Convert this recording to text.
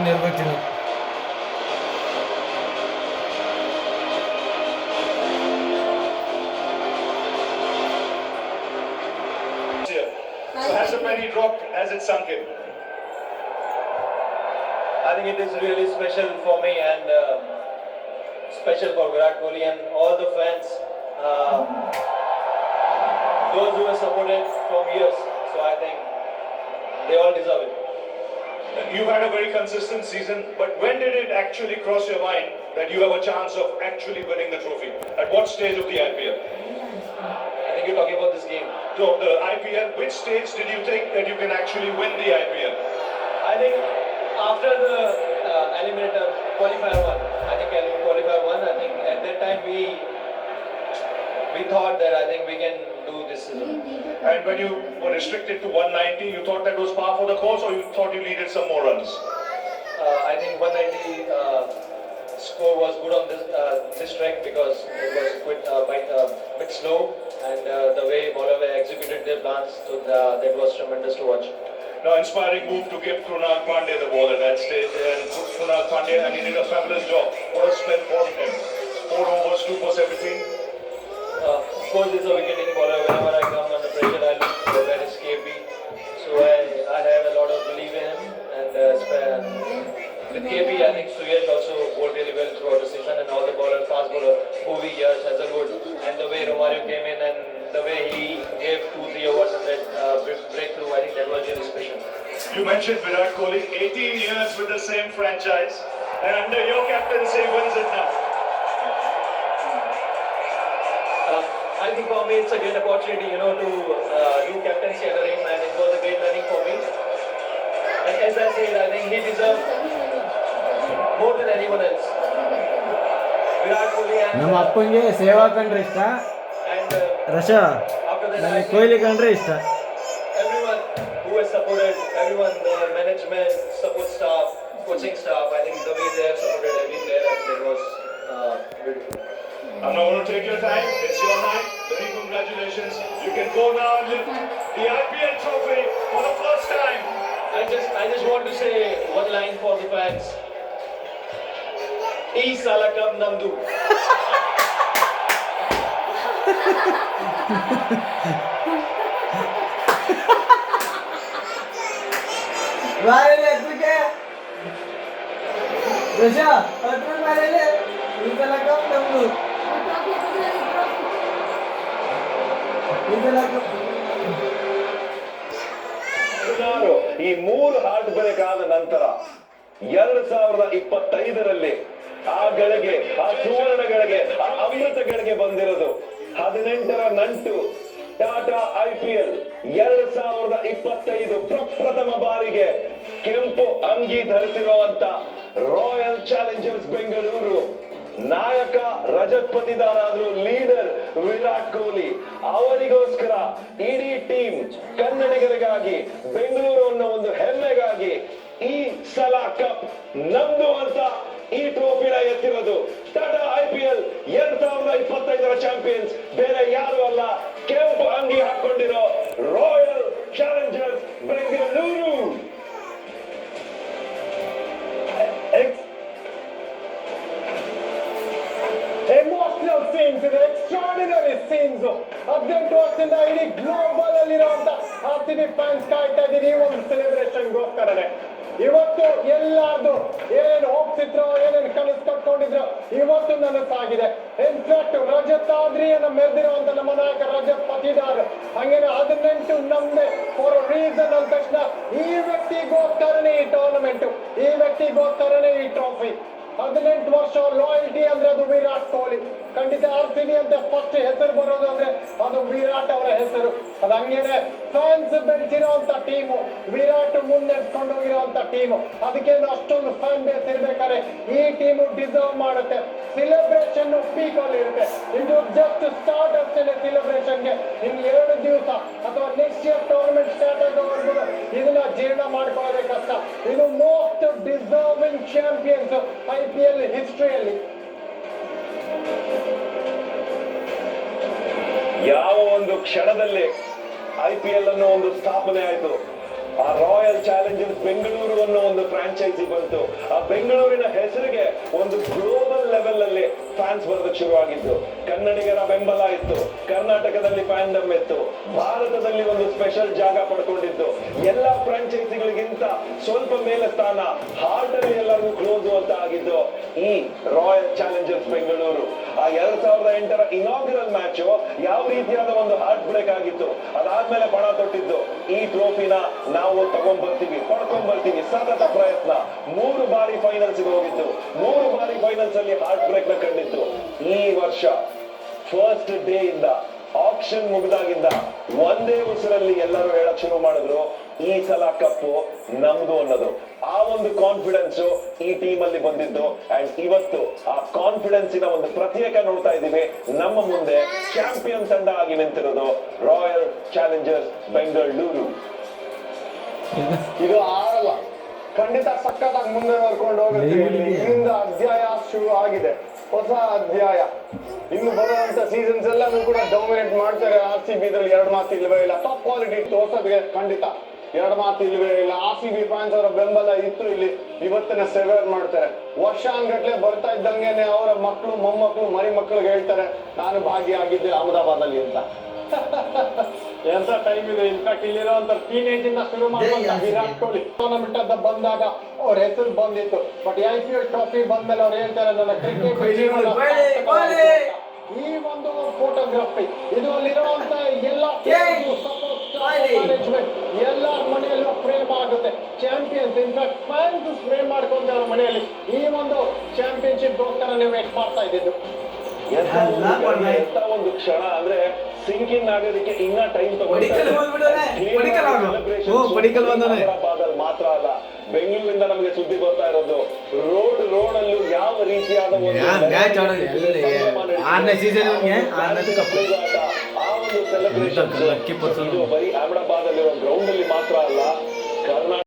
ನಿರ್ವಚನ here. So has the penny dropped? Has it sunk in? I think it is really special for me and uh, special for Virat Kohli and all the fans. Uh, those who have supported from years. So I think they all deserve it. You've had a very consistent season, but when did it actually cross your mind that you have a chance of actually winning the trophy? At what stage of the IPL? I think you're talking about this game. So the IPL, which stage did you think that you can actually win the IPL? I think after the uh, eliminator qualifier one, I think qualifier one, I think at that time we we thought that I think we can do this season. And when you were restricted to 190, you thought that was par for the course, or you thought you needed some more runs? Uh, I think 190 uh, score was good on this uh, this track because it was quite uh, bit, uh, bit slow and uh, the way Bowler executed their plans, so the, that was tremendous to watch. Now, inspiring move to give Krunal Pandey the ball at that stage, and Krunal Pandey, and he did a fabulous job. What a spell for him. Four overs, two for 17. Uh, of course, he's a wicket taking bowler. Whenever I come under pressure, I look for that KB. So I, I have a lot of belief in him. And uh, sp- with KB, I think Suyash also bowled really well throughout the season, and all the bowlers, fast bowler, Bhuvi, Yash, Hazlewood, and the way Romario came in and the way he gave two, three overs and that uh, breakthrough, I think that was really special. You mentioned Virat Kohli, 18 years with the same franchise, and under your captaincy, wins it now. me it's a great opportunity, you know, to uh, do captaincy under him, and it was a great learning for me. And as I said, I think he deserves more than anyone else. Virat Kohli and, ನಮ್ಮ ಅಪ್ಪಂಗೆ ಸೇವಾ ಕಂಡ್ರೆ ಇಷ್ಟ and uh, ರಶ after that, I ನನಗೆ think Kohli ಕಂಡ್ರೆ ಇಷ್ಟ everyone who has supported, everyone, the management, support staff, coaching staff, I think the way they have supported every player, I think that was uh, beautiful. I'm not going to take your time. It's your night. congratulations. You can go now and lift the IPL trophy for the first time. I just, I just want to say one line for the fans. E salakam namdu. Vai, Alex, tu quer? Deixa, outro vai, Alex. E namdu. ಈ ಮೂರು heart break ಆದ ನಂತರ ಎರಡ್ ಸಾವಿರದ ಇಪ್ಪತ್ತೈದರಲ್ಲಿ ಆ ಗಳಿಗೆ, ಆ ಸುವರ್ಣ ಗಳಿಗೆ ಆ ಅಮೃತಗಳಿಗೆ ಬಂದಿರೋದು ಹದಿನೆಂಟರ ನಂಟು ಟಾಟಾ ಐ ಪಿ ಎಲ್. ಎರಡ್ ಸಾವಿರದ ಇಪ್ಪತ್ತೈದು ಪ್ರಪ್ರಥಮ ಬಾರಿಗೆ ಕೆಂಪು ಅಂಗಿ ಧರಿಸಿರುವಂತ ರಾಯಲ್ ಚಾಲೆಂಜರ್ಸ್ ಬೆಂಗಳೂರು ನಾಯಕ ರಜತ್ ಲೀಡರ್ ವಿರಾಟ್ ಕೊಹ್ಲಿ. ಅವರಿಗೋಸ್ಕರ ಇಡೀ ಟೀಮ್ ಕನ್ನಡಿಗರಿಗಾಗಿ, ಬೆಂಗಳೂರು ಅನ್ನೋ ಒಂದು ಹೆಮ್ಮೆಗಾಗಿ ಈ ಸಲ ಕಪ್ ನಮ್ದು ಅಂತ ಈ ಟ್ರೋಫಿನ ಎತ್ತಿರೋದು. ಟಾಟಾ ಐಪಿಎಲ್ ಎರಡ್ ಸಾವಿರದ ಇಪ್ಪತ್ತೈದರ ಚಾಂಪಿಯನ್ಸ್. ಬೇರೆ ಯಾರು ಅಲ್ಲ. ಸೀನ್ಸ್ ಹದಿನೆಂಟು ವರ್ಷದಿಂದ ಇಡೀ ಗ್ಲೋಬಲ್ ಅಲ್ಲಿರುವಂತ ಆರ್ ಸಿ ಫ್ಯಾನ್ಸ್ ಕಾಯ್ತಾ ಇದ್ದೀನಿ ಈ ಒಂದು ಸೆಲೆಬ್ರೇಷನ್ಗೋಸ್ಕರನೇ ಇವತ್ತು ಎಲ್ಲಾರ್ದು ಏನೇನು ಹೋಗ್ತಿದ್ರು, ಏನೇನ್ ಏನೇನು ಕನಸು ಕಟ್ಕೊಂಡಿದ್ರು, ಇವತ್ತು ನನಸಾಗಿದೆ. ಇನ್ಫ್ಯಾಕ್ಟ್ ರಜತ್ ಆದ್ರಿಯನ್ನ ಮೆರೆದಿರುವಂತ ನಮ್ಮ ನಾಯಕ ರಜತ್ ಪತಿದಾರ್ ಹಂಗೇನೆ ಹದಿನೆಂಟು ನಮ್ದೆ ಫಾರ್ ರೀಸನ್ ಅಂದ ತಕ್ಷಣ ಈ ವ್ಯಕ್ತಿಗೋಸ್ಕರನೇ ಈ ಟೂರ್ನಮೆಂಟ್ ಈ ವ್ಯಕ್ತಿಗೋಸ್ಕರನೇ ಈ ಟ್ರೋಫಿ ಹದಿನೆಂಟು ವರ್ಷ ಲಾಯಲ್ಟಿ ಅಂದ್ರೆ ಅದು ವಿರಾಟ್ ಕೊಹ್ಲಿ. ಖಂಡಿತ ಆಡ್ತೀನಿ ಅಂತ ಫಸ್ಟ್ ಹೆಸರು ಬರೋದು ಅಂದ್ರೆ ಅದು ವಿರಾಟ್ ಅವರ ಹೆಸರು. ಅದು ಹಂಗೇನೆ ಫ್ಯಾನ್ಸ್ ಬೆಳೆಸಿರುವಂತ ಟೀಮು ವಿರಾಟ್ ಮುನ್ನಡೆಸ್ಕೊಂಡು ಹೋಗಿರುವಂತ ಟೀಮು ಅದಕ್ಕೆ ಅಷ್ಟೊಂದು ಫ್ಯಾನ್ ಬೇಸ್ ಇರ್ಬೇಕಾದ್ರೆ ಈ ಟೀಮು ಡಿಸರ್ವ್ ಮಾಡುತ್ತೆ. ಸೆಲೆಬ್ರೇಷನ್ ಪೀಕ್ ಅಲ್ಲಿ ಇರುತ್ತೆ. ಇದು ಜಸ್ಟ್ ಸ್ಟಾರ್ಟ್ ಅಷ್ಟೇ ಸೆಲೆಬ್ರೇಷನ್ಗೆ ಇನ್ ಎರಡು ದಿವಸ ಅಥವಾ ನೆಕ್ಸ್ಟ್ ಇಯರ್ ಟೂರ್ನಮೆಂಟ್ ಇದನ್ನ ಜೀರ್ಣ ಮಾಡ್ಕೊಳ್ಳೋದೇ ಕಷ್ಟ ಇದು most deserving champions I P L ಹಿಸ್ಟ್ರಿಯಲ್ಲಿ ಯಾವ ಒಂದು ಕ್ಷಣದಲ್ಲಿ ಐ ಪಿ ಎಲ್ ಅನ್ನೋ ಒಂದು ಸ್ಥಾಪನೆ ಆಯ್ತು. ಆ ರಾಯಲ್ ಚಾಲೆಂಜರ್ಸ್ ಬೆಂಗಳೂರು ಅನ್ನೋ ಒಂದು ಫ್ರಾಂಚೈಸಿ ಬಂತು. ಆ ಬೆಂಗಳೂರಿನ ಹೆಸರಿಗೆ ಒಂದು ಬರೋದಕ್ಕೆ ಶುರುವಾಗಿದ್ದು ಕನ್ನಡಿಗರ ಬೆಂಬಲ ಇತ್ತು. ಕರ್ನಾಟಕದಲ್ಲಿ ಫ್ಯಾಂಡಮ್ ಇತ್ತು. ಭಾರತದಲ್ಲಿ ಒಂದು ಸ್ಪೆಷಲ್ ಜಾಗ ಪಡ್ಕೊಂಡಿದ್ದು. ಎಲ್ಲಾ ಫ್ರಾಂಚೈಸಿಗಳಿಗಿಂತ ಸ್ವಲ್ಪ ಮೇಲೆ ಸ್ಥಾನ. ಹಾರ್ಟ್ ಅಲ್ಲಿ ಎಲ್ಲರಿಗೂ ಕ್ಲೋಸ್ ಅಂತ ಆಗಿದ್ದು. ಈ ರಾಯಲ್ ಚಾಲೆಂಜರ್ಸ್ ಬೆಂಗಳೂರು. ಆ ಎರಡ್ ಸಾವಿರದ ಎಂಟರ ಇನಾಗ್ರಲ್ ಮ್ಯಾಚ್ ಯಾವ ರೀತಿಯಾದ ಒಂದು ಹಾರ್ಟ್ ಬ್ರೇಕ್ ಆಗಿತ್ತು. ಅದಾದ್ಮೇಲೆ ಪಣ ತೊಟ್ಟಿದ್ದು. ಈ ಟ್ರೋಫಿನ ನಾವು ತಗೊಂಡ್ ಬರ್ತೀವಿ ಪಡ್ಕೊಂಡ್ ಬರ್ತೀವಿ ಸತತ ಪ್ರಯತ್ನ. ಮೂರು ಬಾರಿ ಫೈನಲ್ಸ್ ಹೋಗಿದ್ದು, ಮೂರು ಬಾರಿ ಫೈನಲ್ಸ್ ಅಲ್ಲಿ ಹಾರ್ಟ್ ಬ್ರೇಕ್ನ ಕಂಡಿತ್ತು. ಈ ವರ್ಷ ಫಸ್ಟ್ ಡೇ ಇಂದ ಆಪ್ಷನ್ ಮುಗಿದಾಗಿಂದ ಒಂದೇ ಉಸಿರಲ್ಲಿ ಎಲ್ಲರೂ ಹೇಳಕ್ ಶುರು ಮಾಡಿದ್ರು, ಈ ಸಲ ಕಪ್ಪು ನಮ್ದು ಅನ್ನೋದು. ಆ ಒಂದು ಕಾನ್ಫಿಡೆನ್ಸ್ ಈ ಟೀಮ್ ಅಲ್ಲಿ ಬಂದಿದ್ದು. ಅಂಡ್ ಇವತ್ತು ಆ ಕಾನ್ಫಿಡೆನ್ಸ್ ಇನ ಒಂದು ಪ್ರತ್ಯೇಕ ನೋಡ್ತಾ ಇದ್ದೀವಿ. ನಮ್ಮ ಮುಂದೆ ಚಾಂಪಿಯನ್ ತಂಡ ಆಗಿ ನಿಂತಿರೋದು ರಾಯಲ್ ಚಾಲೆಂಜರ್ಸ್ ಬೆಂಗಳೂರು ಇದು ಆರಲ್ಲ. ಖಂಡಿತ ಸಕ್ಕತ್ತಾಗಿ ಮುಂದೆ ನೋಡ್ಕೊಂಡು ಹೋಗುತ್ತೆ. ಇಲ್ಲಿ ಇಲ್ಲಿಂದ ಅಧ್ಯಾಯ ಶುರು ಆಗಿದೆ. ಹೊಸ ಅಧ್ಯಾಯ. ಇನ್ನು ಬರುವಂತ ಸೀಸನ್ಸ್ ಎಲ್ಲಾನು ಕೂಡ ಡೊಮಿನೇಟ್ ಮಾಡ್ತಾರೆ. ಆರ್ ಸಿ ಬಿ ಎರಡು ಮಾತು ಇಲ್ವೇ ಇಲ್ಲ. ಟಾಪ್ ಕ್ವಾಲಿಟಿ ತೋರ್ಸೋದ್ಗೆ ಖಂಡಿತ. ಎರಡು ಮಾತು ಇಲ್ಲಿ ಇಲ್ಲ. ಆರ್ ಸಿ ಬಿ ಫ್ಯಾನ್ಸ್ ಅವರ ಬೆಂಬಲ ಇತ್ತು ಇಲ್ಲಿ. ಇವತ್ತಿನ ಸೆವೇರ್ ಮಾಡ್ತಾರೆ. ವರ್ಷಾನ್ಗಟ್ಲೆ ಬರ್ತಾ ಇದ್ದಂಗೆನೆ ಅವರ ಮಕ್ಕಳು ಮೊಮ್ಮಕ್ಕಳು ಮರಿ ಮಕ್ಕಳಿಗೆ ಹೇಳ್ತಾರೆ ನಾನು ಭಾಗಿಯಾಗಿದ್ದೆ ಅಹಮದಾಬಾದ್ ಅಲ್ಲಿ ಅಂತ. ಎಂತ ಟೈಮ್ ಇದೆ? ಇನ್ಫ್ಯಾಕ್ಟ್ ಇಲ್ಲಿರುವಂತ ಟೀನೇಜ್ ಇಂದ ಶುರು ಮಾಡುವಂತ ವಿರಾಟ್ ಕೊಹ್ಲಿ ಟೂರ್ನಮೆಂಟ್ ಅಂತ ಬಂದಾಗ ಅವ್ರ ಹೆಸರು ಬಂದಿತ್ತು. But I P L trophy ಬಂದ್ಮೇಲೆ ಅವ್ರು ಹೇಳ್ತಾರೆ ನನ್ನ ಕ್ರಿಕೆಟ್. ಈ ಒಂದು ಫೋಟೋಗ್ರಫಿ ಇದು ಅಲ್ಲಿರುವಂತ ಎಲ್ಲ ಎಲ್ಲರ ಮನೆಯಲ್ಲೂ ಫ್ರೇಮ್ ಆಗುತ್ತೆ ಚಾಂಪಿಯನ್ಸ್ ಇನ್ಫ್ಯಾಕ್ಟ್ ಫ್ಯಾನ್ಸ್ ಫ್ರೇಮ್ ಮಾಡ್ಕೊಂತಾರೆ ಅವ್ರ ಮನೆಯಲ್ಲಿ. ಈ ಒಂದು ಚಾಂಪಿಯನ್ಶಿಪ್ ಗೋಸ್ಕರ ವೇಟ್ ಮಾಡ್ತಾ ಇದ್ದಿದ್ದು. ಎಂತ ಒಂದು ಎಲ್ಲ ಘಳಿಗೆ, ಒಂದು ಕ್ಷಣ ಅಂದ್ರೆ ಸಿಂಕಿಂಗ್ ಆಗೋದಕ್ಕೆ ಇನ್ನ ಟೈಮ್ ತಗೊಂಡು. ಮಾತ್ರ ಅಲ್ಲ. ಬೆಂಗಳೂರಿಂದ ನಮಗೆ ಸುದ್ದಿ ಬರ್ತಾ ಇರೋದು. ರೋಡ್ ರೀತಿಯಾದ ಒಂದು ಮ್ಯಾಚ್ ಆಡೋದು? ಆರನೇ season ಇವ್ನಿಗೆ, ಆರನೇ ಕಪ್. ಆ ಒಂದು ಸೆಲೆಬ್ರೇಷನ್. ಬರೀ ಅಹಮದಾಬಾದ್ ಅಲ್ಲಿ ಗ್ರೌಂಡ್ ಅಲ್ಲಿ ಮಾತ್ರ ಅಲ್ಲ ಕರ್ನಾಟಕ